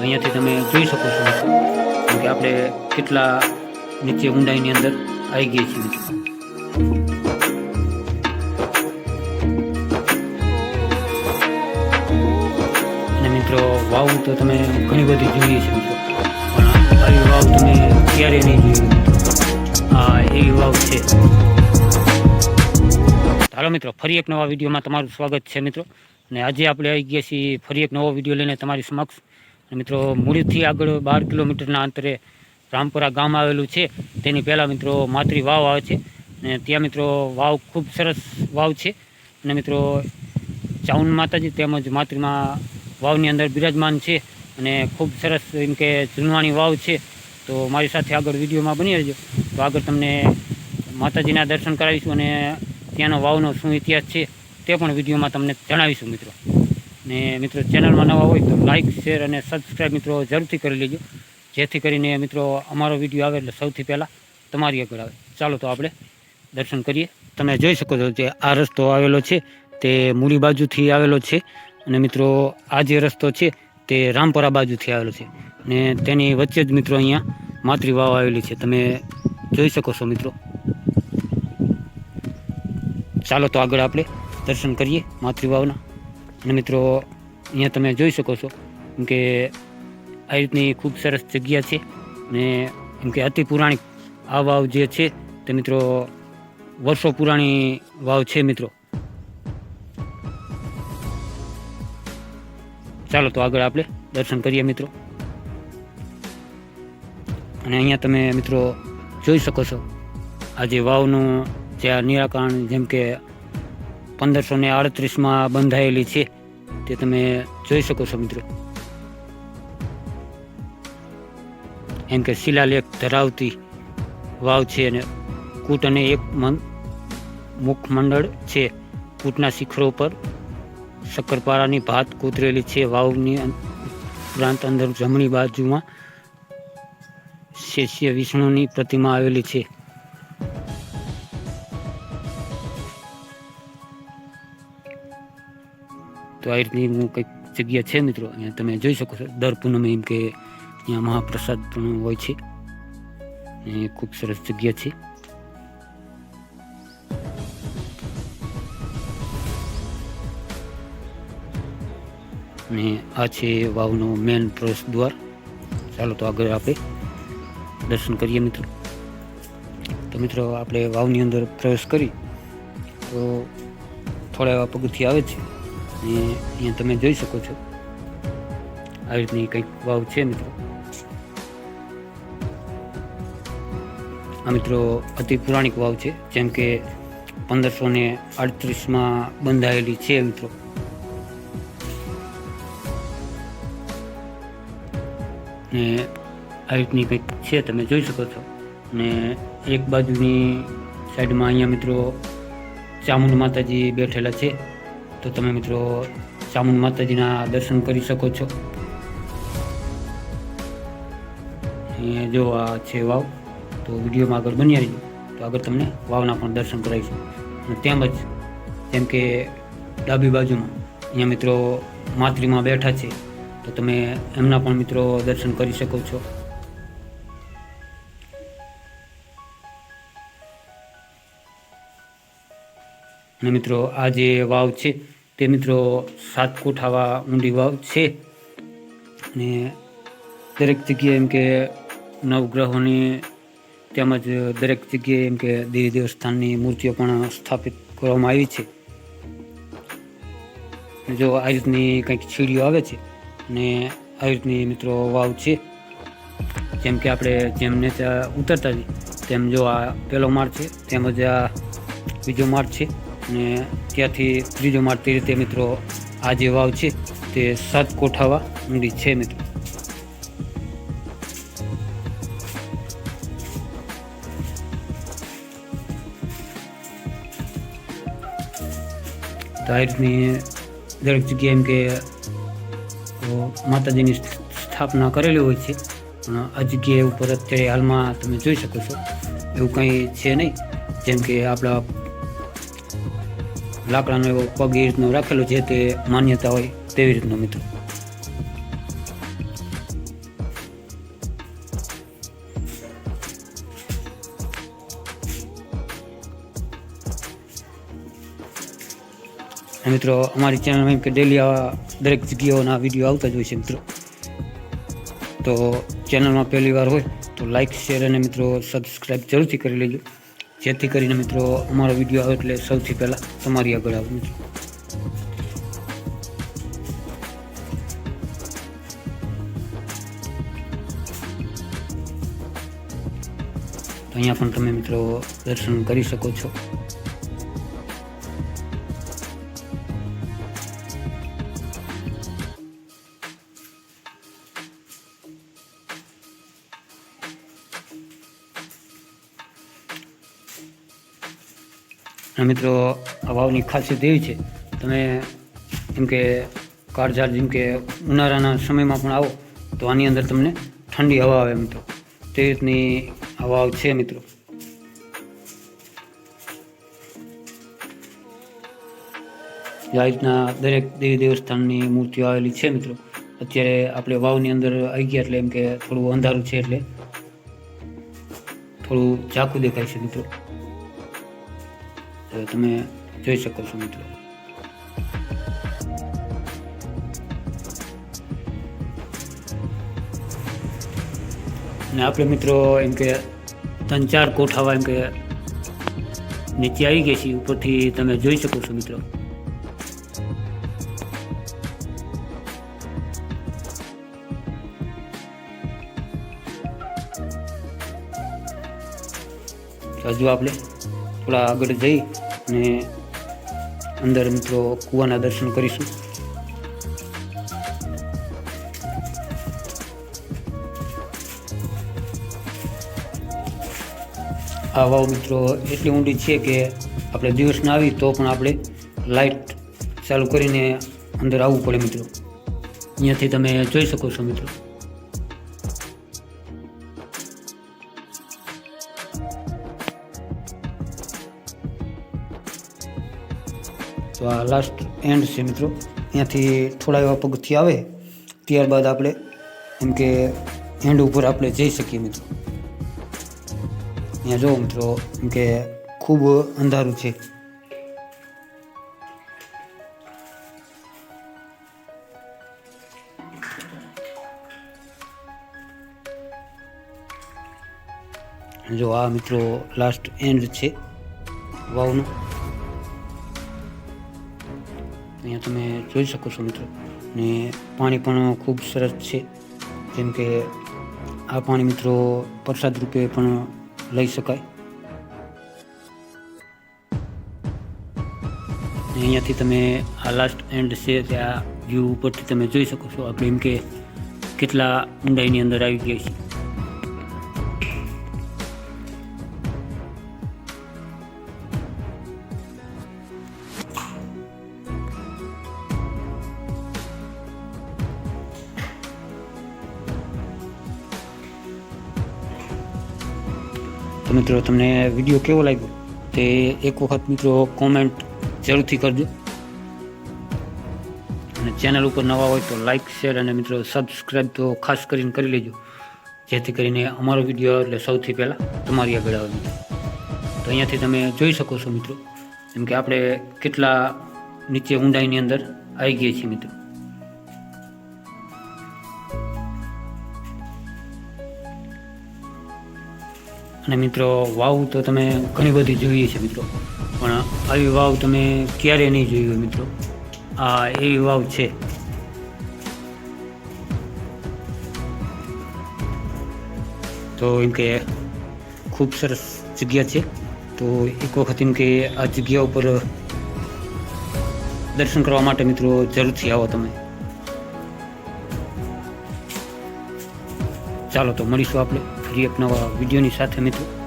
તો અહીંયાથી તમે જોઈ શકો છો કે આપણે કેટલા નીચે ઊંડાઈની અંદર આવી ગયા છીએ. અને મિત્રો, વાવ તો તમે ઘણી બધી જોઈએ છે પણ આવી વાવ તમે ક્યારે નહીં જોઈ આ એવી વાવ છે. હાલો મિત્રો, ફરી એક નવા વિડીયોમાં તમારું સ્વાગત છે મિત્રો. અને આજે આપણે આવી ગયા છીએ ફરી એક નવો વીડિયો લઈને તમારી સમક્ષ. મિત્રો મૂળીથી આગળ બાર કિલોમીટરના અંતરે રામપુરા ગામ આવેલું છે. તેની પહેલાં મિત્રો માતરી વાવ આવે છે. અને ત્યાં મિત્રો વાવ ખૂબ સરસ વાવ છે. અને મિત્રો ચાઉન માતાજી તેમજ માતૃમાં વાવની અંદર બિરાજમાન છે. અને ખૂબ સરસ એમ કે જૂનવાણી વાવ છે. તો મારી સાથે આગળ વિડીયોમાં બની રહેજો. તો આગળ તમને માતાજીના દર્શન કરાવીશું અને ત્યાંનો વાવનો શું ઇતિહાસ છે તે પણ વિડીયોમાં તમને જણાવીશું મિત્રો. ને મિત્રો ચેનલમાં નવા હોય તો લાઇક શેર અને સબસ્ક્રાઈબ મિત્રો જરૂરથી કરી લેજો. જેથી કરીને મિત્રો અમારો વીડિયો આવે એટલે સૌથી પહેલાં તમારી આગળ આવે. ચાલો તો આપણે દર્શન કરીએ. તમે જોઈ શકો છો જે આ રસ્તો આવેલો છે, તે મૂળી બાજુથી આવેલો છે અને મિત્રો આ જે રસ્તો છે, તે રામપરા બાજુથી આવેલો છે. ને તેની વચ્ચે જ મિત્રો અહીંયા માતૃ વાવ આવેલી છે. તમે જોઈ શકો છો મિત્રો. ચાલો તો આગળ આપણે દર્શન કરીએ માતૃ વાવના. મિત્રો, અહીંયા તમે જોઈ શકો છો એમ કે આ રીતની ખૂબ સરસ જગ્યા છે ને એમ કે અતિ પુરાણિક આ વાવ જે છે તે મિત્રો વર્ષો પુરાણી વાવ છે મિત્રો. ચાલો તો આગળ આપણે દર્શન કરીએ મિત્રો. અને અહીંયા તમે મિત્રો જોઈ શકો છો આ જે વાવનું જે આ નિરાકરણ જેમ કે પંદરસો ને આડત્રીસમાં બંધાયેલી છે. તે તમે જોઈ શકો છો મિત્રો. એમ કે શિલાલેખ ધરાવતી વાવ છે અને કૂટ અને એક મુખમંડળ છે. કૂટના શિખરો પર શક્કરપારાની ભાત કોતરેલી છે. વાવની ઉપરાંત અંદર જમણી બાજુમાં શેષ્ય વિષ્ણુની પ્રતિમા આવેલી છે. તો આ રીતની હું કંઈક જગ્યા છે મિત્રો, અહીંયા તમે જોઈ શકો છો, દર પૂનમે એમ કે અહીંયા મહાપ્રસાદ પણ હોય છે. એ ખૂબ સરસ જગ્યા છે. અને આ છે વાવનો મેન પ્રવેશ દ્વાર. ચાલો તો આગળ આપણે દર્શન કરીએ મિત્રો. તો મિત્રો, આપણે વાવની અંદર પ્રવેશ કરી, તો થોડા એવા પગથી આવે છે. અને અહીંયા તમે જોઈ શકો છો. આ રીતની કંઈક વાવ છે મિત્રો. આ મિત્રો અતિ પુરાણિક વાવ છે, જેમ કે પંદરસો ને અડત્રીસમાં બંધાયેલી છે મિત્રો. ને આ રીતની કંઈક છે, તમે જોઈ શકો છો. ને એક બાજુની સાઈડમાં અહીંયા મિત્રો ચામુંડ માતાજી બેઠેલા છે. તો તમે મિત્રો ચામુંડ માતાજીના દર્શન કરી શકો છો. અહીંયા જો આ છે વાવ, તો વિડીયોમાં આગળ બની રહીજો. તો આગળ તમને વાવના પણ દર્શન કરાવીશું. અને તેમજ જેમ કે ડાબી બાજુમાં અહીંયા મિત્રો માત્રીમાં બેઠા છે, તો તમે એમના પણ મિત્રો દર્શન કરી શકો છો. અને મિત્રો, આ જે વાવ છે, તે મિત્રો સાત કોઠાવા ઊંડી વાવ છે. અને દરેક જગ્યાએ એમ કે નવગ્રહોની તેમજ દરેક જગ્યાએ એમ કે દેવી દેવસ્થાનની મૂર્તિઓ પણ સ્થાપિત કરવામાં આવી છે. જો આ રીતની કંઈક સીડીઓ આવે છે, અને આ રીતની મિત્રો વાવ છે, જેમ કે આપણે જેમ નીચે ઉતરતા જઈએ, તેમ જો આ પહેલો માળ છે, તેમજ આ બીજો માળ છે. અને ત્યાંથી ત્રીજો માળ તે રીતે મિત્રો આ જે વાવ છે તે સાત કોઠાવા ઊંડી છે મિત્રો. તો દરેક જગ્યાએ એમ કે માતાજીની સ્થાપના કરેલી હોય છે. પણ આ જગ્યાએ ઉપર અત્યારે હાલમાં તમે જોઈ શકો છો. એવું કંઈ છે નહીં. જેમ કે આપણા લાકડાનો એવો પગ એ રીતનો રાખેલો છે તે માન્યતા હોય તેવી રીતનો મિત્રો. મિત્રો, અમારી ચેનલમાં એમ કે ડેલી આવા દરેક જગ્યાઓના વીડિયો આવતા જ હોય છે મિત્રો. તો ચેનલમાં પહેલી વાર હોય તો લાઇક શેર અને મિત્રો સબસ્ક્રાઈબ જરૂરથી કરી લેજો. જેથી કરીને મિત્રો અમારો વીડિયો આવે એટલે સૌથી પહેલાં તમારી આગળ આવું છું. અહીંયા પણ તમે મિત્રો દર્શન કરી શકો છો. મિત્રો, આ વાવની ખાસિયત એવી છે, તમે જેમ કે કાળઝાળ જેમ કે ઉનાળાના સમયમાં પણ આવો, તો આની અંદર તમને ઠંડી હવા આવે મિત્રો તે. રીતની આ છે મિત્રો. આ રીતના દરેક દેવી દેવસ્થાનની મૂર્તિઓ આવેલી છે મિત્રો. અત્યારે આપણે વાવની અંદર આવી ગયા એટલે એમ કે થોડું અંધારું છે એટલે થોડું ઝાંખું દેખાય છે મિત્રો. તમે જોઈ શકો છો મિત્રો. ને આપણે મિત્રો એમ કે ત્રણ ચાર કોઠાવા એમ કે નીચે આવી ગઈ છીએ. ઉપરથી તમે જોઈ શકો છો મિત્રો. હજુ આપણે થોડા આગળ જઈ અને અંદર મિત્રો કૂવાના દર્શન કરીશું. આ વાવ મિત્રો એટલી ઊંડી છે કે આપણે દિવસના આવી તો પણ આપણે લાઇટ ચાલુ કરીને અંદર આવવું પડે મિત્રો. અહીંયાથી તમે જોઈ શકો છો મિત્રો. તો આ લાસ્ટ એન્ડ છે મિત્રો. અહીંયાથી થોડા એવા પગથી આવે, ત્યારબાદ આપણે એમ કે એન્ડ ઉપર આપણે જઈ શકીએ મિત્રો. અહીંયા જો મિત્રો, એમ કે ખૂબ અંધારું છે. જો આ મિત્રો લાસ્ટ એન્ડ છે વાવનું. અહીંયા તમે જોઈ શકો છો મિત્રો. ને પાણી પણ ખૂબ સરસ છે. જેમ કે આ પાણી મિત્રો પ્રસાદ રૂપે પણ લઈ શકાય. અહીંયાથી તમે આ લાસ્ટ એન્ડ છે ત્યાં વ્યૂ ઉપરથી તમે જોઈ શકો છો. આપણે એમ કે કેટલા ઊંડાઈની અંદર આવી ગયા છીએ. તો મિત્રો, તમને વીડિયો કેવો લાગ્યો? તે એક વખત મિત્રો કોમેન્ટ જરૂરથી કરજો. અને ચેનલ ઉપર નવા હોય તો લાઇક શેર અને મિત્રો સબસ્ક્રાઈબ તો ખાસ કરીને કરી લેજો. જેથી કરીને અમારો વીડિયો એટલે સૌથી પહેલાં તમારી આગળ આવે તો અહીંયાથી તમે જોઈ શકો છો મિત્રો એમ કે આપણે કેટલા નીચે ઊંડાઈની અંદર આવી ગયા છીએ મિત્રો. અને મિત્રો, વાવ તો તમે ઘણી બધી જોઈએ છે મિત્રો. પણ આવી વાવ તમે ક્યારે નહીં જોઈ હોય મિત્રો. આ એવી વાવ છે. તો એમ કે ખૂબ સરસ જગ્યા છે. તો એક વખત એમ કે આ જગ્યા ઉપર દર્શન કરવા માટે મિત્રો જરૂરથી આવો તમે. ચાલો તો મળીશું આપણે. ફરી એક નવા વિડીયોની સાથે મિત્રો.